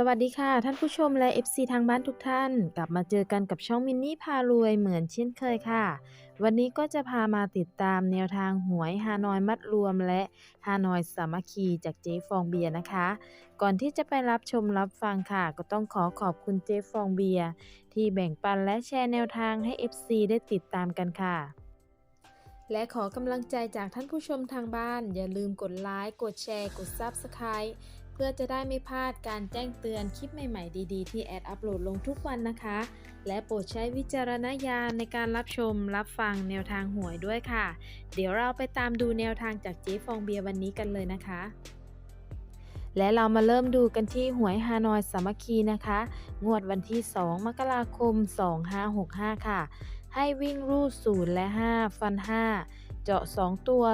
สวัสดีค่ะ ท่านผู้ชมและ FC ทางบ้านทุกท่าน กลับมาเจอกันกับช่องมินนี่พารวยเหมือนเช่นเคยค่ะ วันนี้ก็จะพามาติดตามแนวทางหวยฮานอยมัดรวมและฮานอยสามัคคีจากเจ๊ฟองเบียร์นะคะ ก่อนที่จะไปรับชมรับฟังค่ะ ก็ต้องขอขอบคุณเจ๊ฟองเบียร์ที่แบ่งปันและแชร์แนวทางให้ FC ได้ติดตามกันค่ะและขอกำลังใจจากท่านผู้ชมทางบ้าน อย่าลืมกดไลค์ กดแชร์ กด Subscribe พื่อจะได้ไม่พลาดการแจ้งเตือนคลิปใหม่ๆ ดีๆ ที่แอดอัปโหลดลงทุกวันนะคะ และโปรดใช้วิจารณญาณในการรับชมรับฟังแนวทางหวยด้วยค่ะ เดี๋ยวเราไปตามดูแนวทางจากเจ๊ฟองเบียร์วันนี้กันเลยนะคะและเรามาเริ่มดูกันที่หวยฮานอยสามัคคีนะคะ งวดวันที่ 2 มกราคม 2565 ค่ะ ให้วิ่งรูด 0 และ 5 ฟัน 5 เจาะ 2 ตัว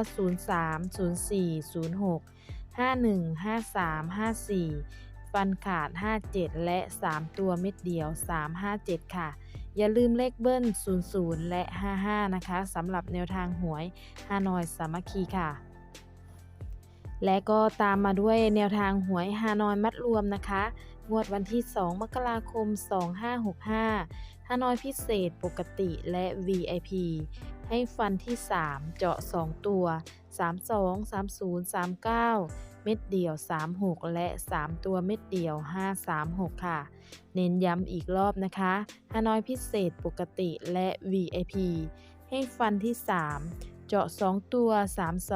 03 04 06 51 53 54 ฟันขาด 57 และ 3 ตัวเม็ดเดียว 357 ค่ะ อย่าลืมเลขเบิ้ล 00 และ 55 นะคะสำหรับแนวทางหวยฮานอยสามัคคีค่ะและก็ตามมาด้วยแนวทางหวยฮานอยมัดรวมนะคะ งวดวันที่ 2 มกราคม 2565ฮานอยพิเศษปกติและ VIP ให้ฟันที่ 3 เจาะ 2 ตัว 32 30 39 เม็ดเดี่ยว 36 และ 3 ตัวเม็ดเดี่ยว 536 ค่ะ เน้นย้ำอีกรอบนะคะฮานอยพิเศษปกติและ VIP ให้ฟันที่ 3เจาะ 2 ตัว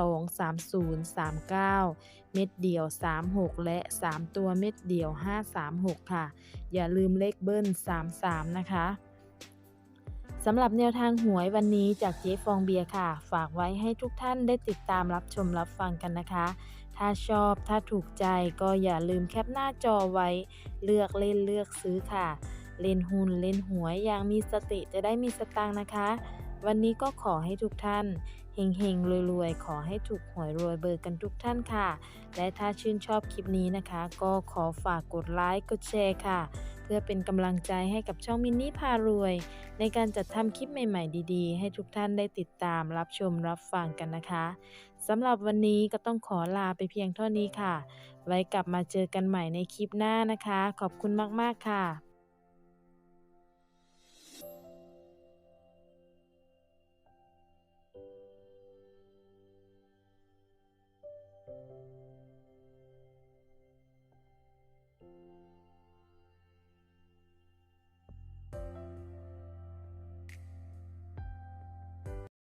32 30 39 เม็ดเดี่ยว 36 และ 3 ตัวเม็ดเดี่ยว 536 ค่ะ อย่าลืมเลขเบิ้ล 33 นะคะ สำหรับแนวทางหวยวันนี้จากเจ๊ฟองเบียร์ค่ะ ฝากไว้ให้ทุกท่านได้ติดตามรับชมรับฟังกันนะคะ ถ้าชอบถ้าถูกใจก็อย่าลืมแคปหน้าจอไว้ เลือกเล่นเลือกซื้อค่ะ เล่นหุ้นเล่นหวยอย่างมีสติจะได้มีสตางค์นะคะ วันนี้ก็ขอให้ทุกท่านเฮงเฮงรวยๆ ขอให้ถูกหวยรวยเบอร์กันทุกท่านค่ะ และถ้าชื่นชอบคลิปนี้นะคะ ก็ขอฝากกดไลค์กดแชร์ค่ะ พื่อเป็นกำลังใจให้กับช่องมินนี่พารวย ในการจัดทำคลิปใหม่ๆ ดีๆ ให้ทุกท่านได้ติดตามรับชมรับฟังกันนะคะสำหรับวันนี้ก็ต้องขอลาไปเพียงเท่านี้ค่ะ ไว้กลับมาเจอกันใหม่ในคลิปหน้านะคะ ขอบคุณมากๆค่ะ